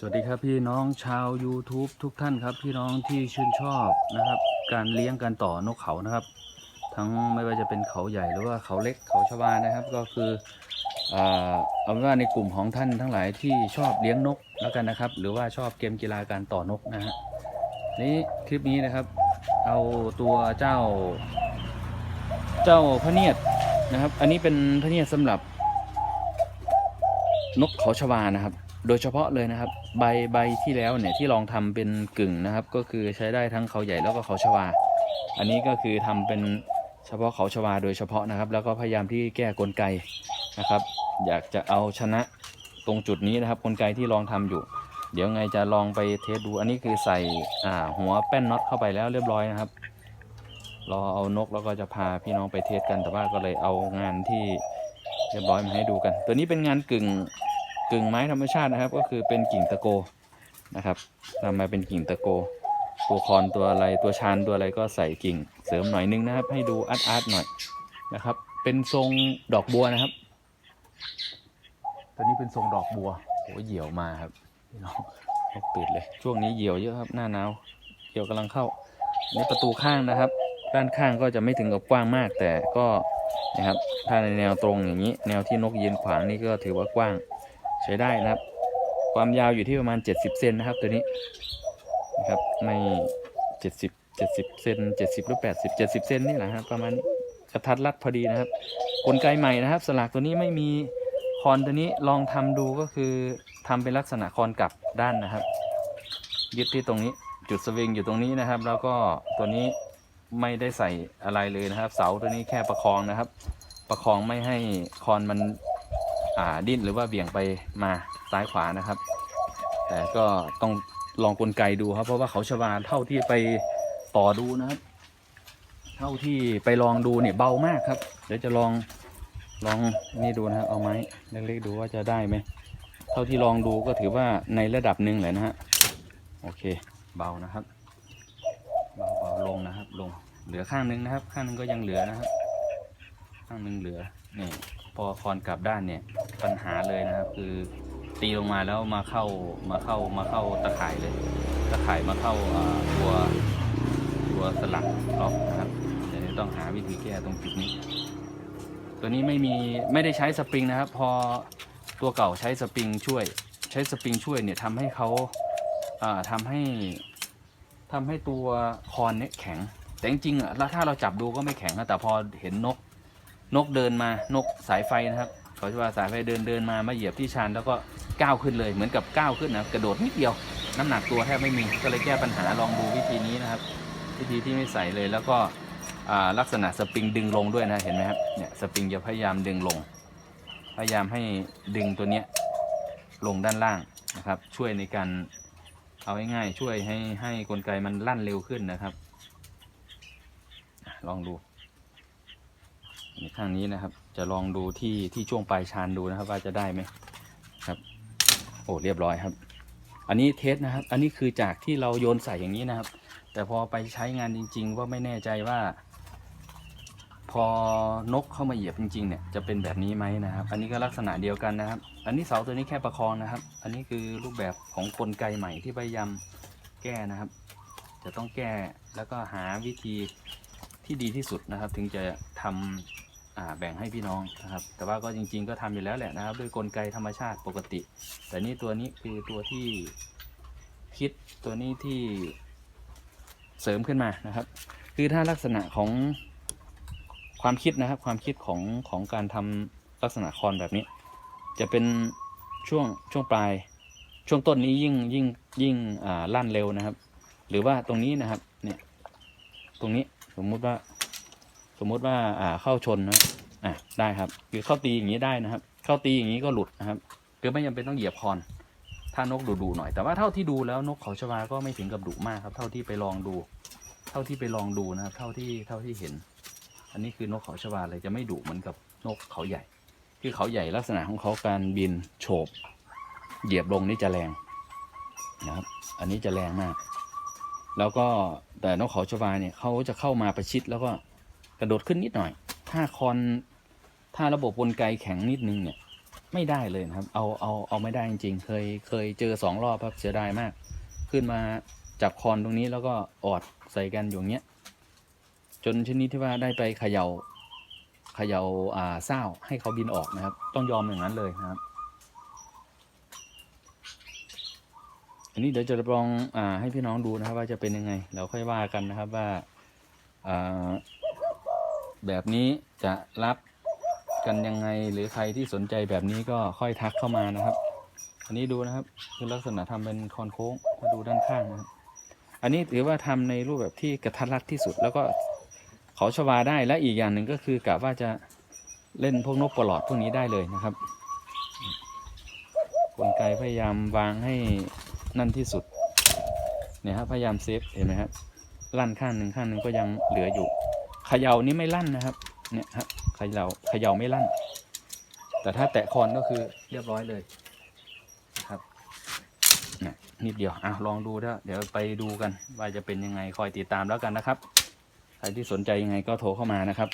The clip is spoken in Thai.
สวัสดีครับพี่น้องชาว YouTube ทุกท่านครับ พี่น้องที่ชื่นชอบนะครับ การเลี้ยงการต่อนกเขานะครับ ทั้งไม่ว่าจะเป็นเขาใหญ่หรือว่าเขาเล็กเขาชวานะครับ ก็คืออ่าเอาเป็นว่าในกลุ่มของท่านทั้งหลายที่ชอบเลี้ยงนกแล้วกันนะครับ หรือว่าชอบเกมกีฬาการต่อนกนะฮะนี่คลิปนี้นะครับ เอาตัวเจ้า เจ้าพระเนียดนะครับ อันนี้เป็นพระเนียดสำหรับนกเขาชวานะครับ โดยเฉพาะเลยนะครับ ใบใบที่แล้วเนี่ยที่ลองทำเป็นกึ่งนะครับ ก็คือใช้ได้ทั้งเขาใหญ่แล้วก็เขาชวา อันนี้ก็คือทำเป็นเฉพาะเขาชวาโดยเฉพาะนะครับ แล้วก็พยายามที่แก้กลไกนะครับ อยากจะเอาชนะตรงจุดนี้นะครับกลไกที่ลองทำอยู่ เดี๋ยวไงจะลองไปเทสดู อันนี้คือใส่อ่าหัวแป้นน็อตเข้าไปแล้วเรียบร้อยนะครับรอเอานกแล้วก็จะพาพี่น้องไปเทสกันแต่ว่าก็เลยเอางานที่เรียบร้อยมาให้ดูกัน ตัวนี้เป็นงานกึ่ง กึ่งไม้ธรรมชาตินะครับ ก็คือเป็นกิ่งตะโกนะครับทำมาเป็นกิ่งตะโก ตัวคอนตัวอะไรตัวชานตัวอะไรก็ใส่กิ่งเสริมหน่อยนึงนะครับ ให้ดูอาร์ตอาร์ตหน่อยนะครับ เป็นทรงดอกบัวนะครับ ตัวนี้เป็นทรงดอกบัวโอ้เหยี่ยวมาครับพี่น้องนกตื่นเลย ช่วงนี้เหยี่ยวเยอะครับหน้าหนาวเหยี่ยวกำลังเข้านี่ประตูข้างนะครับ ด้านข้างก็จะไม่ถึงกับกว้างมาก แต่ก็นะครับ ถ้าในแนวตรงอย่างนี้ แนวที่นกยืนขวางนี่ก็ถือว่ากว้างใช้ได้นะครับ ความยาวอยู่ที่ประมาณ 70 เซนนะครับ ตัวนี้นะครับไม่ 70 70 เซน70 หรือ 80 70 เซนนี่แหละครับประมาณกระทัดรัดพอดีนะครับกลไกใหม่นะครับ สลากตัวนี้ไม่มีคอนตัวนี้ลองทำดูก็คือทำเป็นลักษณะคอนกลับด้านนะครับ ยึดที่ตรงนี้จุดสวิงอยู่ตรงนี้นะครับ แล้วก็ตัวนี้ไม่ได้ใส่อะไรเลยนะครับ เสาตัวนี้แค่ประคองนะครับ ประคองไม่ให้คอนมัน ดิ้นหรือว่าเบี่ยงไปมาซ้ายขวานะครับ แต่ก็ต้องลองกลไกดูครับ เพราะว่าเขาชวาเท่าที่ไปต่อดูนะครับ เท่าที่ไปลองดูเนี่ยเบามากครับ เดี๋ยวจะลองลองนี่ดูนะครับเอาไม้เล็กๆดูว่าจะได้ไหมเท่าที่ลองดูก็ถือว่าในระดับหนึ่งเลยนะฮะโอเค เบานะครับเบาเบาลงนะครับลงเหลือข้างหนึงนะครับ ข้างนึงก็ยังเหลือนะครับ ข้างหนึงเหลือนี่พอคอนกลับด้านเนี่ย ปัญหาเลยนะครับ คือตีลงมาแล้วมาเข้ามาเข้ามาเข้าตะข่ายเลย ตะข่ายมาเข้าตัวตัวสลักล็อกนะครับเดี๋ยวต้องหาวิธีแก้ตรงจุดนี้ ตัวนี้ไม่มีไม่ได้ใช้สปริงนะครับ พอตัวเก่าใช้สปริงช่วย ใช้สปริงช่วยเนี่ยทำให้เขาอ่าทำให้ทำให้ตัวคอนเนี่ยแข็ง แต่จริงๆอะแล้วถ้าเราจับดูก็ไม่แข็งนะแต่พอเห็นนกนกเดินมานกสายไฟนะครับ เขาจะว่าสายไฟเดินเดินมามาเหยียบที่ชานแล้วก็ก้าวขึ้นเลยเหมือนกับก้าวขึ้นนะกระโดดนิดเดียว น้ำหนักตัวแทบไม่มีก็เลยแก้ปัญหาลองดูวิธีนี้นะครับ วิธีที่ไม่ใส่เลยแล้วก็ลักษณะสปริงดึงลงด้วยนะเห็นไหมครับเนี่ยสปริงจะพยายามดึงลง พยายามให้ดึงตัวเนี้ยลงด้านล่างนะครับ ช่วยในการเอาง่ายๆช่วยให้ให้กลไกมันลั่นเร็วขึ้นนะครับ ลองดู ในข้างนี้นะครับ จะลองดูที่ที่ช่วงปลายชานดูนะครับ ว่าจะได้ไหมครับ โอ้เรียบร้อยครับ อันนี้เทสนะครับ อันนี้คือจากที่เราโยนใส่อย่างนี้นะครับ แต่พอไปใช้งานจริง ๆ ว่าไม่แน่ใจว่า พอนกเข้ามาเหยียบจริง ๆ เนี่ยจะเป็นแบบนี้ไหมนะครับ อันนี้ก็ลักษณะเดียวกันนะครับ อันนี้เสาตัวนี้แค่ประคองนะครับ อันนี้คือรูปแบบของกลไกใหม่ที่พยายามแก้นะครับ จะต้องแก้แล้วก็หาวิธีที่ดีที่สุดนะครับ ถึงจะทำอ่า แบ่งให้พี่น้องนะครับ แต่ว่าก็จริง ๆ ก็ทำอยู่แล้วแหละนะครับ ด้วยกลไกธรรมชาติปกติ แต่นี่ตัวนี้คือตัวที่คิดตัวนี้ที่เสริมขึ้นมานะครับ คือถ้าลักษณะของความคิดนะครับ ความคิดของของการทำลักษณะคอนแบบนี้ จะเป็นช่วงช่วงปลาย ช่วงต้นนี้ยิ่งยิ่งยิ่งอ่าลั่นเร็วนะครับ หรือว่าตรงนี้นะครับเนี่ยตรงนี้สมมุติว่าสมมุติว่าอ่าเข้าชนนะ อะได้ครับ คือเข้าตีอย่างนี้ได้นะครับ เข้าตีอย่างนี้ก็หลุดนะครับคือไม่จำเป็นต้องเหยียบคอนถ้านกดุดุๆหน่อยแต่ว่าเท่าที่ดูแล้วนกเขาชวาก็ไม่ถึงกับดุมากครับ เท่าที่ไปลองดู เท่าที่ไปลองดูนะครับ เท่าที่เท่าที่เห็น อันนี้คือนกเขาชวาเลยจะไม่ดุเหมือนกับนกเขาใหญ่ คือเขาใหญ่ลักษณะของเขาการบินโฉบเหยียบลงนี่จะแรงนะครับ อันนี้จะแรงมาก แล้วก็แต่นกเขาชวาเนี่ยเขาจะเข้ามาประชิดแล้วก็กระโดดขึ้นนิดหน่อย ถ้าคอนถ้าระบบกลไกแข็งนิดนึงเนี่ย ไม่ได้เลยนะครับ เอาเอาเอาไม่ได้จริง ๆ เคยเคยเจอสองรอบครับเสียดายมาก ขึ้นมาจับคอนตรงนี้แล้วก็ออดใส่กันอยู่างเงี้ย จนชนิดที่ว่าได้ไปเขยา่าเขย่าอ่าเศร้าให้เขาบินออกนะครับ ต้องยอมอย่างนั้นเลยนะครับ อันนี้เดี๋ยวจะลองอ่าให้พี่น้องดูนะครับว่าจะเป็นยังไง เราค่อยว่ากันนะครับว่าอ่า แบบนี้จะรับกันยังไงหรือใครที่สนใจแบบนี้ก็ค่อยทักเข้ามานะครับ อันนี้ดูนะครับคือลักษณะทำเป็นคอนโค้งมาดูด้านข้างนะครับอันนี้ถือว่าทำในรูปแบบที่กระทัดรัดที่สุด แล้วก็เขาชวาได้และอีกอย่างหนึ่งก็คือกะว่าจะเล่นพวกนกปลอดพวกนี้ได้เลยนะครับกลไกพยายามวางให้นั่นที่สุดเนี่ยครับพยายามเซฟเห็นไหมครับลั่นข้างหนึ่งข้างหนึ่งก็ยังเหลืออยู่ ขย่านี้ไม่ลั่นนะครับ เนี่ยฮะเขย่าเขย่าไม่ลั่น แต่ถ้าแตะคอนก็คือเรียบร้อยเลยนะครับเนี่ยนิดเดียวอะลองดูเถอะเดี๋ยวไปดูกันว่าจะเป็นยังไงคอยติดตามแล้วกันนะครับ ใครที่สนใจยังไงก็โทรเข้ามานะครับ